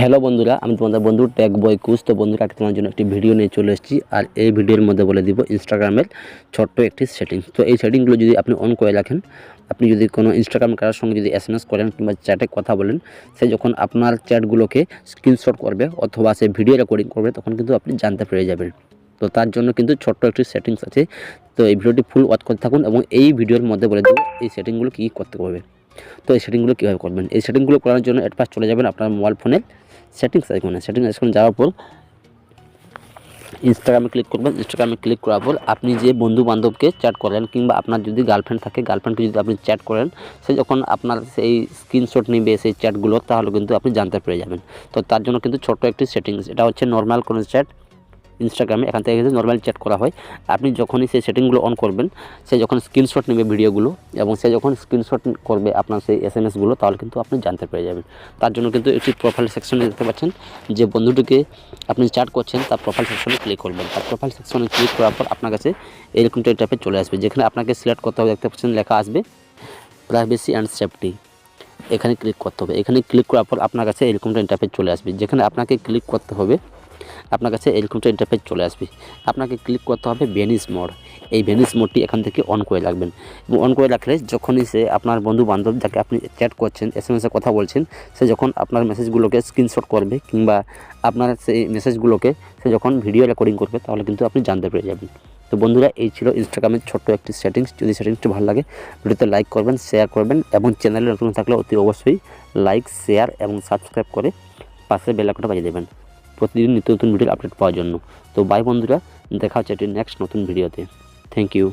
Hello বন্ধুরা, আমি তোমাদের বন্ধু ট্যাগ বয় কুজ তো বন্ধুরা, আজকে তোমার জন্য একটি ভিডিও নিয়ে চলে এসেছি। আর এই ভিডিওর মধ্যে বলে দিব ইনস্টাগ্রামের ছোট্ট একটি সেটিংস তো এই সেটিংগুলো যদি আপনি অন করে রাখেন, আপনি যদি কোনো ইনস্টাগ্রাম কারোর সঙ্গে যদি এস করেন কিংবা চ্যাটে কথা বলেন, সে যখন আপনার চ্যাটগুলোকে স্ক্রিনশট করবে অথবা সে ভিডিও রেকর্ডিং করবে, তখন কিন্তু আপনি জানতে পেরে যাবেন। তো তার জন্য কিন্তু ছোট্ট একটি সেটিংস আছে। তো এই ভিডিওটি ফুল ওয়াচ করতে থাকুন এবং এই ভিডিওর মধ্যে বলে দেবো এই সেটিংগুলো কী করতে পারবে তো এই সেটিংগুলো কীভাবে করবেন? এই সেটিংগুলো করার জন্য এট চলে যাবেন আপনার মোবাইল ফোনের সেটিংস আইকনে সেটিংস আইকনে যাওয়ার পর ইনস্টাগ্রামে ক্লিক করবেন। ইনস্টাগ্রামে ক্লিক করার পর আপনি যে বন্ধু বান্ধবকে চ্যাট করেন কিংবা আপনার যদি গার্লফ্রেন্ড থাকে গার্লফ্রেন্ডকে যদি আপনি চ্যাট করেন, সে যখন আপনার সেই স্ক্রিনশট নেবে, সেই চ্যাটগুলো তাহলে কিন্তু আপনি জানতে পেরে যাবেন। তো তার জন্য কিন্তু ছোট্ট একটি সেটিংস এটা হচ্ছে নর্মাল কোনো চ্যাট ইনস্টাগ্রামে এখান থেকে কিন্তু নর্মাল চ্যাট করা হয়। আপনি যখনই সেই সেটিংগুলো অন করবেন, সে যখন স্ক্রিনশট নেবে ভিডিওগুলো এবং সে যখন স্ক্রিনশট করবে আপনার সেই এস এম এসগুলো তাহলে কিন্তু আপনি জানতে পেরে যাবেন। তার জন্য কিন্তু একটি প্রোফাইল সেকশনে দেখতে পাচ্ছেন যে বন্ধুটিকে আপনি চ্যাট করছেন, তার প্রোফাইল সেকশনে ক্লিক করবেন। তার প্রোফাইল সেকশনে ক্লিক করার পর আপনার কাছে এরকম টাইপে চলে আসবে, যেখানে আপনাকে সিলেক্ট করতে হবে, দেখতে পাচ্ছেন লেখা আসবে প্রাইভেসি অ্যান্ড সেফটি এখানে ক্লিক করতে হবে। এখানে ক্লিক করার পর আপনার কাছে এরকমটা ইন্টারফেস চলে আসবে, যেখানে আপনাকে ক্লিক করতে হবে আপনার কাছে এরকমটা ইন্টারফেস চলে আসবে। আপনাকে ক্লিক করতে হবে ভেনিস মোড এই ভেনিস মোডটি এখান থেকে অন করে রাখবেন। এবং অন করে রাখলে যখনই সে আপনার বন্ধু বান্ধব যাকে আপনি চ্যাট করছেন এস এম এসে কথা বলছেন, সে যখন আপনার মেসেজগুলোকে স্ক্রিনশট করবে কিংবা আপনার সেই মেসেজগুলোকে সে যখন ভিডিও রেকর্ডিং করবে, তাহলে কিন্তু আপনি জানতে পেরে যাবেন। তো বন্ধুরা, এই ছিল ইনস্টাগ্রামের ছোট্ট একটি সেটিংস যদি সেটিংসটি ভালো লাগে, ভিডিওতে লাইক করবেন শেয়ার করবেন এবং চ্যানেলে নতুন থাকলে অতি অবশ্যই লাইক শেয়ার এবং সাবস্ক্রাইব করে পাশে বেলাকটা বাজিয়ে দেবেন। প্রতিদিন নিত্য নতুন ভিডিও আপডেট পাওয়ার জন্য। তো বাই বন্ধুরা, দেখা হচ্ছে একটি নেক্সট নতুন ভিডিওতে। Thank you